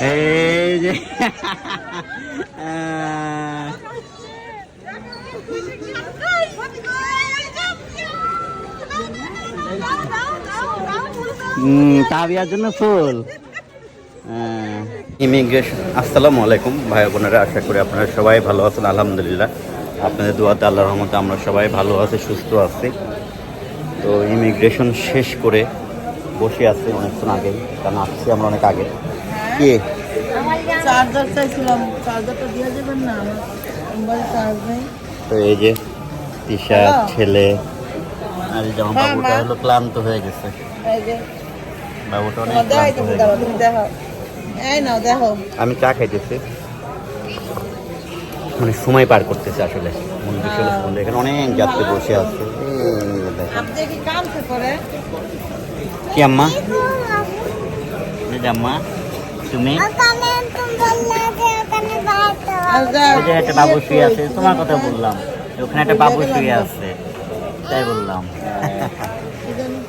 এই ইমিগ্রেশন আসসালামু আলাইকুম, ভাই বোনেরা, আশা করি আপনারা সবাই ভালো আছেন, আলহামদুলিল্লাহ। আপনাদের দোয়াতে আল্লাহ রহমতে আমরা সবাই ভালো আছি, সুস্থ আছি। তো ইমিগ্রেশন শেষ করে বসে আছি অনেকক্ষণ আগে কারণ আসছি আমরা অনেক আগে। কে চার্জার চাইছিলাম। চার্জারটা দিয়ে দেবেন না আমার। চার্জ নেই। তো এই যে তিশা ছেলে আর হ্যাঁ, বাবুটা। হলো ক্লান্ত হয়ে গেছে। বাবুটা অনেক ক্লান্ত হয়ে গেছে। আমি চা খাইতেছি। মানে সময় পার করতেছে আসলে। সুন্দর। এখানে অনেক যাত্রী বসে আছে। কি আম্মা? আম্মা। তুমি? একটা বাবু শুয়ে আছে। তোমার কথা বললাম। ওখানে একটা বাবু শুয়ে আছে। তাই বললাম।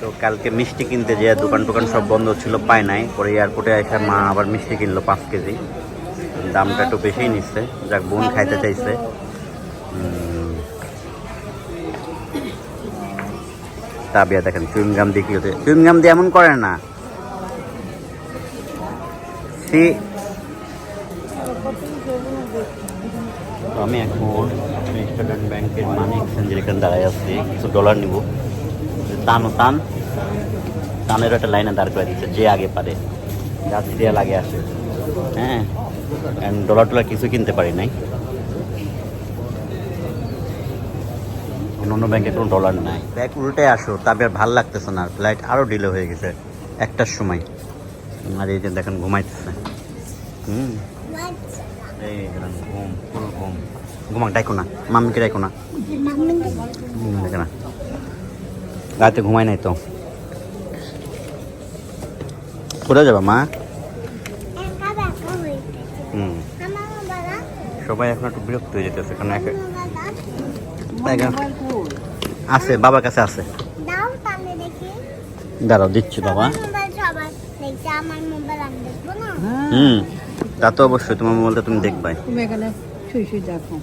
তো কালকে মিষ্টি কিনতে যে দোকান টোকান সব বন্ধ ছিল পায় নাই। পরে এয়ারপোর্টে এসে মা আবার মিষ্টি কিনলো পাঁচ কেজি। দামটা একটু বেশিই নিচ্ছে। যাক বোন খাইতে চাইছে। উম, তাবিয়া দেখেন চুইংগাম দিয়ে কি হতে চুইংগাম দিয়ে এমন করে না। সি আমি এখন স্টেট ব্যাংকের মানি এক্সচেঞ্জের এখানে দাঁড়াই আসছি কিছু ডলার নিব। টান ও টান টানের একটা লাইনে দাঁড় করে দিচ্ছে যে আগে পারে। যাত্রীরা লাগে আসে। হ্যাঁ ডলার টলার কিছু কিনতে পারি নাই। অন্য ব্যাংকে কোনো ডলার নাই। ব্যাগ উল্টে আসো তবে আর ভালো লাগতেছে না। ফ্লাইট আরও ডিলে হয়ে গেছে একটার সময়। আর এই যে দেখেন ঘুমাইতেছে। ঘুম ঘুম। ঘুমাক, ডাইকো না। মাম্মিকে রাতে ঘুমাই নাই তো। কোথায় যাবা, মা? হুম। সবাই এখন একটু বিরক্ত হয়ে যেতেছে, কারণ আছে, বাবার কাছে আছে। দাঁড়াও, দিচ্ছি, বাবা। হুম তা তো অবশ্যই তোমার মোবাইলটা তুমি দেখবাই। তুমি এখানে শুয়ে শুয়ে দেখো।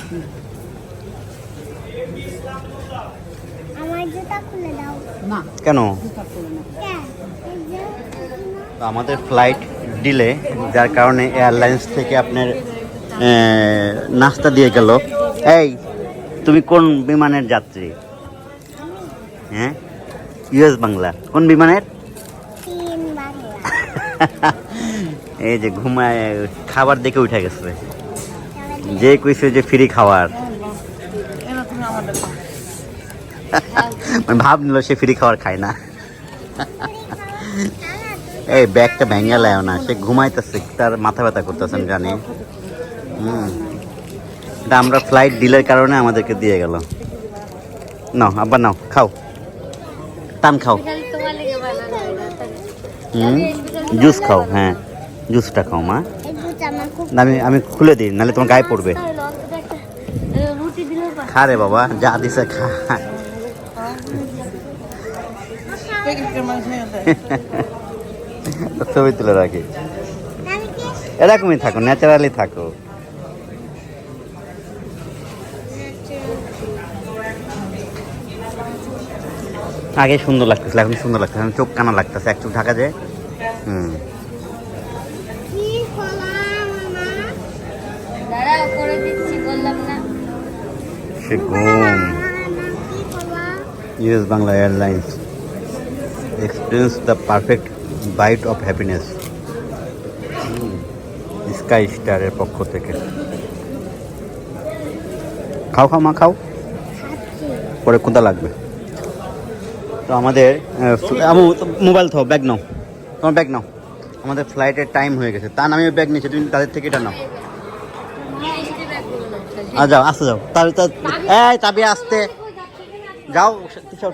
আমার জুতা খুলে দাও। না। কেন? জুতা খুলে না। কেন? এই যে তো আমাদের ফ্লাইট ডিলে যার কারণে এয়ারলাইন্স থেকে আপনার নাস্তা দিয়ে গেল। এই তুমি কোন বিমানের যাত্রী? হ্যাঁ? ইউএস বাংলা। কোন বিমানের? তিন বাংলা। এই যে ঘুমায় খাবার দেখে উঠে গেছে। যে কইছে যে ফ্রি মানে ভাব নিল সে ফ্রি খাবার খায় না। এই ব্যাগটা ভেঙে লাও না সে ঘুমাইতেছে তার মাথা ব্যথা করতেছে আমি জানি। হুম। এটা আমরা ফ্লাইট ডিলের কারণে আমাদেরকে দিয়ে গেল। নাও আবার নাও খাও। টান খাও। হুম? জুস খাও হ্যাঁ। জুসটা খাও মা। আমি আমি খুলে দিই নাহলে তোমার গায়ে পড়বে। খা রে বাবা যা দিছে খা। ছবি তুলে রাখি। এরকমই থাকো ন্যাচারালি থাকো। আগে সুন্দর লাগতেছিল এখন সুন্দর লাগতেছে এখন চোখ কানা লাগতেছে এক চোখ ঢাকা যায়। হুম। সে ঘুম US Bangla airlines experience the perfect bite of happiness sky স্টারের পক্ষ থেকে। খাও খাও, মা, খাও। পরে কোথা লাগবে? তো আমাদের মোবাইল থাও ব্যাগ নাও। তোমার ব্যাগ নাও। আমাদের ফ্লাইটের টাইম হয়ে গেছে। তা আমি ব্যাগ নিয়েছি, তুমি তাদের থেকে এটা নাও। আর যাও, আসতে যাও। তাহলে তার এই, চাবি আসতে। যাও কিছু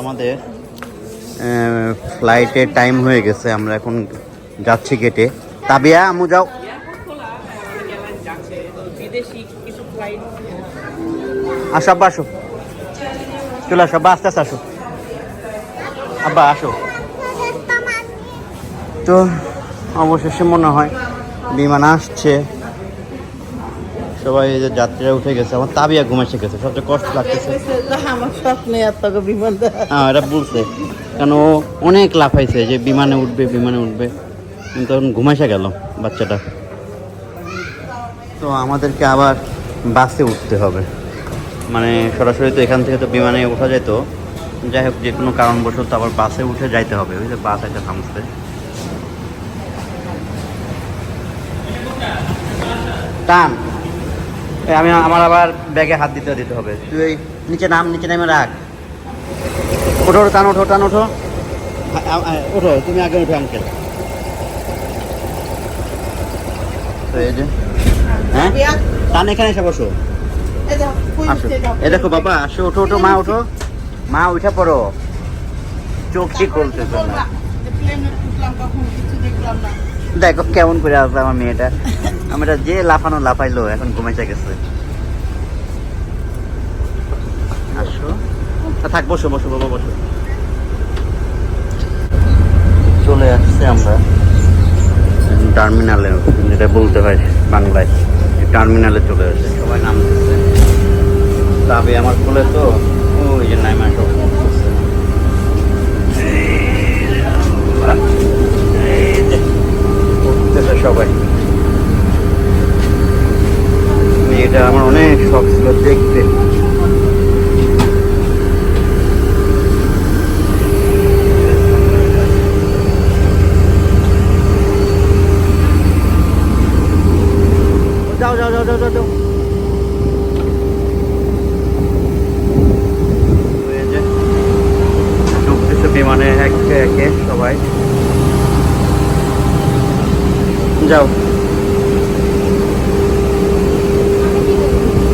আমাদের ফ্লাইটের টাইম হয়ে গেছে, আমরা এখন যাচ্ছি গেটে তাবিয়া আমু যাও। আসো, আব্বা, আসো। চলে আসো, আব্বা, আস্তে আস্তে আসো। আব্বা, আসো। তো, অবশেষে মনে হয় বিমান আসছে। সবাই এই যে যাত্রীরা উঠে গেছে আমার তাবিয়া ঘুমাইছে গেছে সবচেয়ে কষ্ট লাগতেছে। আমার স্বপ্নে বিমান হ্যাঁ এটা বলছে। কেন ও অনেক লাফাইছে যে বিমানে উঠবে বিমানে উঠবে। কিন্তু এখন ঘুমাইসা গেল বাচ্চাটা। তো আমাদেরকে আবার বাসে উঠতে হবে। মানে সরাসরি তো এখান থেকে তো বিমানে ওঠা যেত। যাই হোক যে কোনো কারণবশত আবার বাসে উঠে যাইতে হবে। ওই যে বাস একটা থামছে। টান এই আমি আমার আবার ব্যাগে হাত দিতে দিতে হবে। তুই ওই নিচে নাম নিচে নামে রাখ। ওঠো ওঠো, টান ওঠো। টান ওঠো ওঠো তুমি আগে ওঠো আঙ্কেল। হ্যাঁ? টান এখানে এসে বসো। দেখো, আসো। এ দেখো বাবা আসো ওঠো ওঠো মা ওঠো। মা উঠে পড়ো। চোখ কি খুলতে দেখো কেমন করে আসবে আমার মেয়েটা আমরা যে লাফানো লাফাইলো, এখন ঘুমাইছে গেছে। আসো। থাক, বসো বসো, বাবা, বসো। চলে আসছে আমরা। টার্মিনালে, যেটা বলতে হয় বাংলায়। টার্মিনালে চলে আসছে, সবাই নামতেছে। তবে আমার কোলে তো, ওই যে নাইমা সব সবাই। এটা আমার অনেক শখ ছিল দেখতে যাও যাও যাও যাও যাও যাও এই যে, ঢুকতেছে বিমানে একে একে সবাই যাও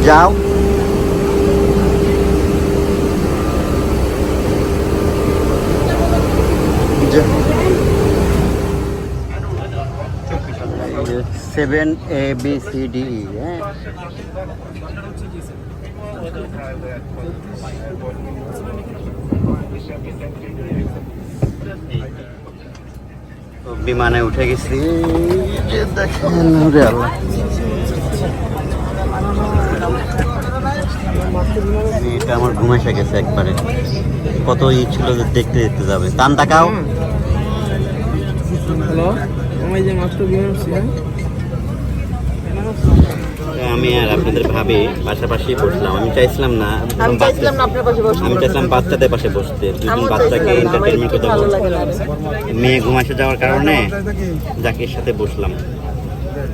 যাও seven A B C D E হ্যাঁ। বিমানে উঠে গেছি। দেখেন আল্লাহ। এটা আমার ঘুমাইসা গেছে একবারে। কত ই ছিল দেখতে দেখতে যাবে। টান তাকাও হ্যালো? আমি যে মাত্র বিমান আমি আর আপনাদের ভাবে পাশাপাশি বসলাম আমি চাইছিলাম না আমি চাইছিলাম না আপনার পাশে বসবো আমি চাইছিলাম বাচ্চাদের পাশে বসতে দুজন আমিও বাচ্চাকে চাইছিলাম না, আমার এন্টারটেনমেন্ট একটু করতে ভালো বলবো। লাগে না। মেয়ে ঘুমাইতে যাওয়ার কারণে জাকির সাথে বসলাম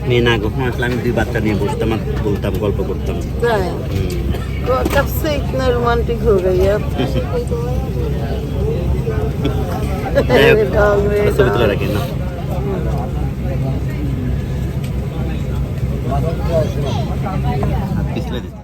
মেয়ে না ঘুম আসলে আমি দুই বাচ্চা নিয়ে বসতাম আর বলতাম গল্প করতাম हाँ, হুম। तो कब से इतना रोमांटिक हो गई आप যাই হোক, Dog, मेरे ছবি তুলে dog। রাখি না পিছলে দিতে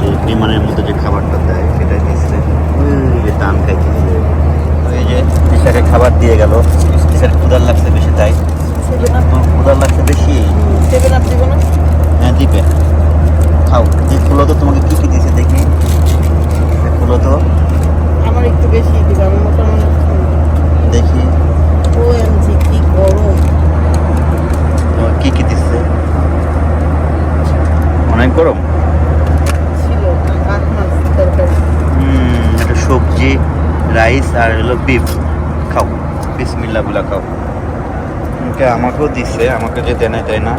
যে বিমানের মধ্যে যে খাবারটা দেয় সেটাই দিচ্ছে ওই যে টান খাইতেছে ওই যে তিসাকে খাবার দিয়ে গেল। তিসার ক্ষুদার লাগছে বেশি তাই? ক্ষুদার লাগছে বেশি? সেভেন আপ দিব না? হ্যাঁ দিবে। খাও। যে খুলো তো তোমাকে কি কি দিছে দেখি? খুলো তো। আমার একটু বেশি দিবে আমি মোটামুটি দেখি। ও এমজি কি গরম। তোমার কি কি দিচ্ছে? অনেক গরম? ছিল আট মাস তরকারি। হুম একটা সবজি রাইস আর হলো বিফ। খাও। বিসমিল্লা গুলা খাও। ওকে আমাকেও দিচ্ছে আমাকে যে দেয় না দেয় না?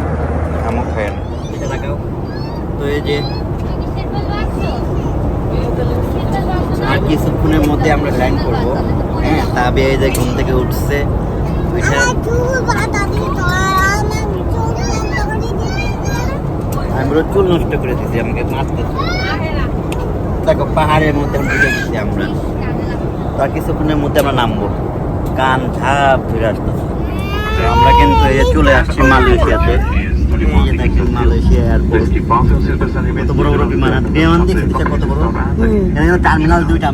আমও খায় না। তো এই যে আর কিছুক্ষণের মধ্যে আমরা ল্যান্ড করব। হ্যাঁ তাবে এই যে ঘুম থেকে উঠছে। আর। আমি বলে চুল নষ্ট করে দিছি আমাকে মারতে দেখো পাহাড়ের মধ্যে আমরা তার কিছুক্ষণের মধ্যে আমরা নামবো। কান ঝাপ ধরে আসতেছে আমরা কিন্তু এই চলে আসছি মালয়েশিয়াতে। দেখেন মালয়েশিয়া দুইটা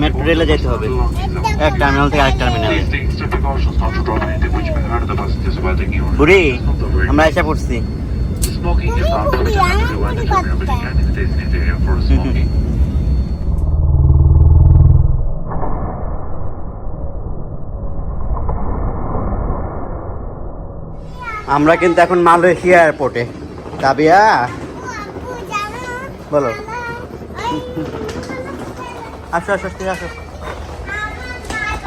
মেট্রো রেলে যেতে হবে। এক টার্মিনাল থেকে আরেক আমরা এসে পড়ছি। আমরা কিন্তু এখন মালয়েশিয়া এয়ারপোর্টে তাবিয়া বলো। আসো আসো আসো।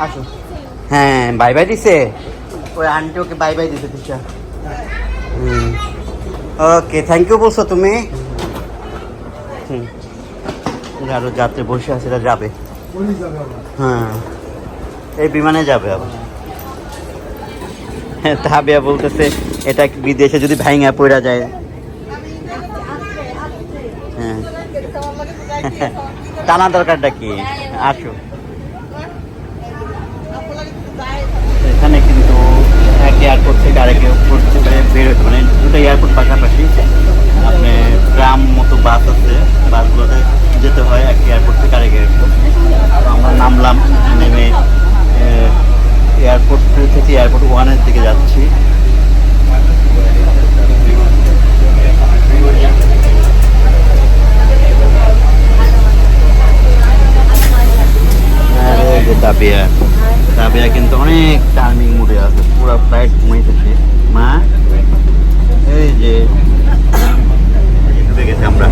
আসো। হ্যাঁ বাই বাই দিছে। ওই আন্টি ওকে বাই বাই দিছে, দিশা। ওকে থ্যাংক ইউ বলছো তুমি? হুম। আরও যাত্রী বসে আছে যাবে। হ্যাঁ। এই বিমানে যাবে আবার। তাবিয়া বলতেছে, এটা বিদেশে যদি ভাইঙা পড়া যায়? হ্যাঁ। টানা দরকারটা কি? আসো। এখানে কিন্তু এক এয়ারপোর্ট থেকে আরেক এয়ারপোর্ট থেকে বের হতে মানে দুটো এয়ারপোর্ট পাশাপাশি আপনি ট্রাম মতো বাস আছে, বাসগুলোতে যেতে হয় এক এয়ারপোর্ট থেকে আরেক এয়ারপোর্ট আমরা নামলাম, নেমে এয়ারপোর্ট থেকে এয়ারপোর্ট ওয়ানের দিকে যাচ্ছি আরে এই যে তাবিয়া তাবিয়া কিন্তু অনেক টার্মিং মুডে আছে পুরো ফ্লাইট ঘুমাইতেছে মা এই যে এই যে ডুবে গেছে আমরা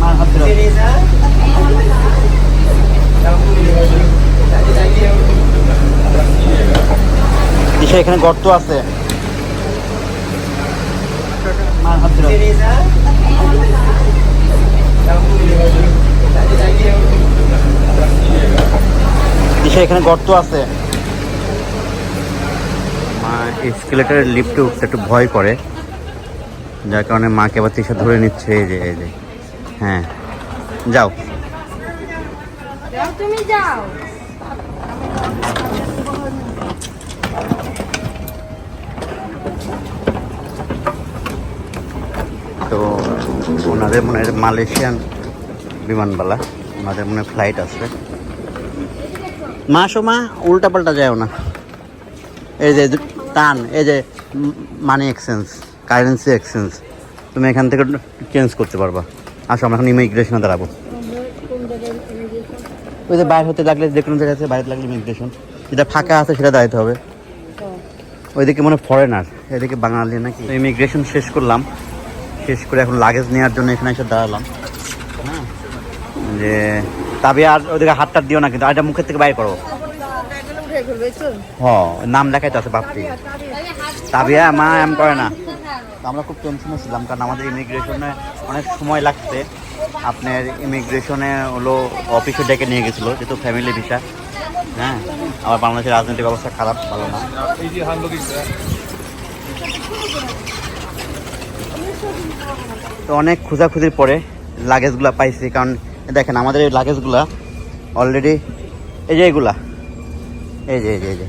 মার হাত ধরো। দিশা এখানে গর্ত আছে। এখানে গর্ত আছে। মা এসকেলেটারের লিফটে উঠতে একটু ভয় করে। যার কারণে মাকে আবার তিসা ধরে নিচ্ছে এই যে এই যে। হ্যাঁ। যাও। যাও তুমি যাও তো ওনাদের মনে হয় মালয়েশিয়ান বিমানবালা। ওনাদের মনে হয় ফ্লাইট আছে। মা আসো মা উল্টা পাল্টা যাও না। এই যে টান এই যে মানি এক্সচেঞ্জ কারেন্সি এক্সচেঞ্জ তুমি এখান থেকে চেঞ্জ করতে পারবা। আসো আমরা এখন ইমিগ্রেশনে দাঁড়াবো। ওই যে বাইরে হতে লাগলে যে কোনো জায়গায় আছে বাইরে লাগলে ইমিগ্রেশন যেটা ফাঁকা আছে সেটা দাঁড়াতে হবে। ওইদিকে মনে ফরেনার এদিকে বাঙালি নাকি? ইমিগ্রেশন শেষ করলাম। শেষ করে এখন লাগেজ নেওয়ার জন্য এখানে এসে দাঁড়ালাম। হ্যাঁ। যে তবে আর ওদিকে হাতটা দিও না কিন্তু, আর মুখের থেকে বাইর করো। তো হ, নাম লেখাইতে আছে বাপরি। তাবিয়া মা এম করে না। তো আমরা খুব টেনশনে ছিলাম, কারণ আমাদের ইমিগ্রেশনে অনেক সময় লাগছে। আপনার ইমিগ্রেশনে হলো অফিসে ডেকে নিয়ে গেছিল, যেহেতু ফ্যামিলি ভিসা হ্যাঁ আবার বাংলাদেশের রাজনৈতিক অবস্থা খারাপ, ভালো না। তো অনেক খোঁজাখুঁজির পরে লাগেজগুলো পাইছি, কারণ দেখেন আমাদের এই লাগেজগুলা অলরেডি এই যে এগুলা, এই যে এই যে এই যে,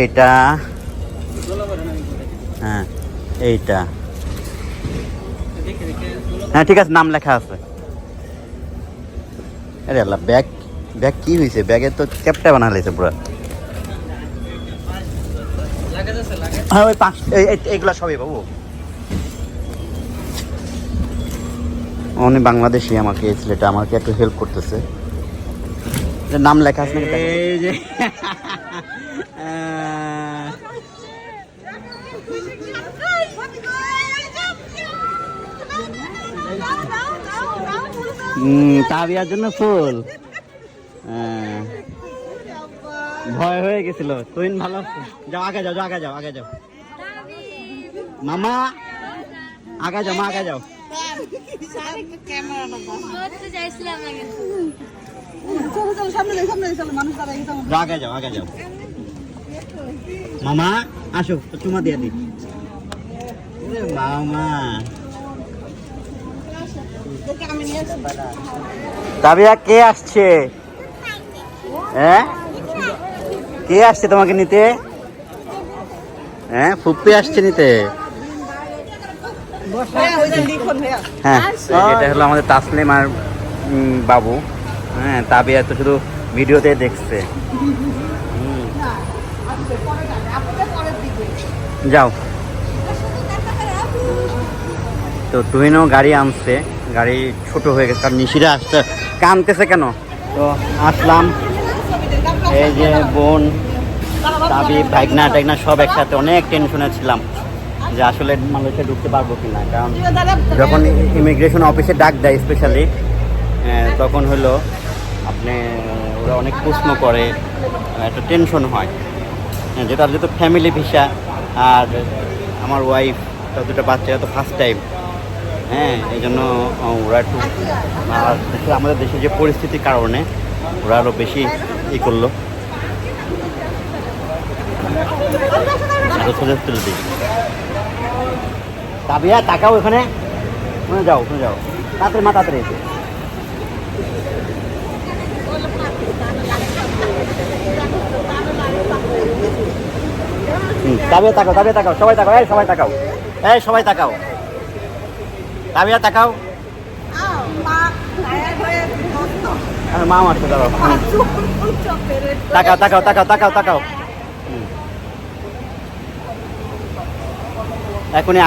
এইটা হ্যাঁ এইটা হ্যাঁ ঠিক আছে, নাম লেখা আছে। আরে আল্লাহ ব্যাগ ব্যাগ কি হয়েছে ব্যাগের তো ক্যাপটা বানা লাইছে পুরো। হ্যাঁ ওই পাঁচ, এই- এই- এইগুলা সবই বাবু। উনি বাংলাদেশি আমাকে এই ছেলেটা আমাকে একটু হেল্প করতেছে। নাম লেখা আছে এই যে। তাবিয়ার জন্য ফুল। হ্যাঁ। ভয় হয়ে গেছিল। তুই ভালো যাও, আগে যাও আগে যাও আগে যাও। মামা, আগে যাও, মা, আগে যাও। আগে যাও আগে যাও। মামা, আসো, চুমা দিয়ে দি মামা। তাবিয়া, কে আসছে? হ্যাঁ কে আসছে তোমাকে নিতে? হ্যাঁ ফুপ্পি আসছে নিতে। হ্যাঁ। এটা হলো আমাদের তাসলিম আর বাবু। হ্যাঁ তাবিয়া তো শুধু ভিডিওতে দেখছে। যাও। তো তুহিনও গাড়ি আনছে। গাড়ি ছোট হয়ে গেছে। কারণ নিশিরা আসতে কানতেছে কেন? তো আসলাম। এই যে বোন, তাবি ভাইগনা টাইগনা সব একসাথে অনেক টেনশনে ছিলাম। যে আসলে মালয়েশিয়া ঢুকতে পারব কিনা কারণ যখন ইমিগ্রেশন অফিসে ডাক দেয় স্পেশালি তখন হলো আপনি ওরা অনেক প্রশ্ন করে একটা টেনশন হয়। যেটা যেহেতু ফ্যামিলি ভিসা আর আমার ওয়াইফ দুটো বাচ্চা তো ফার্স্ট টাইম হ্যাঁ এই জন্য ওরা একটু আর আমাদের দেশের যে পরিস্থিতির কারণে ওরা আরও বেশি ই করল। আরও সোজা তুলে দিই তাবিয়া তাকাও এখানে। ওখানে যাও ওখানে যাও। তাড়াতাড়ি, মা, তাড়াতাড়ি এসে। তাবিয়া তাকাও তাবিয়া তাকাও। সবাই তাকাও, এই সবাই তাকাও। এই সবাই তাকাও। তাবিয়া তাকাও। মা মারছে, দাঁড়াও। তাকাও তাকাও তাকাও তাকাও তাকাও। এখনই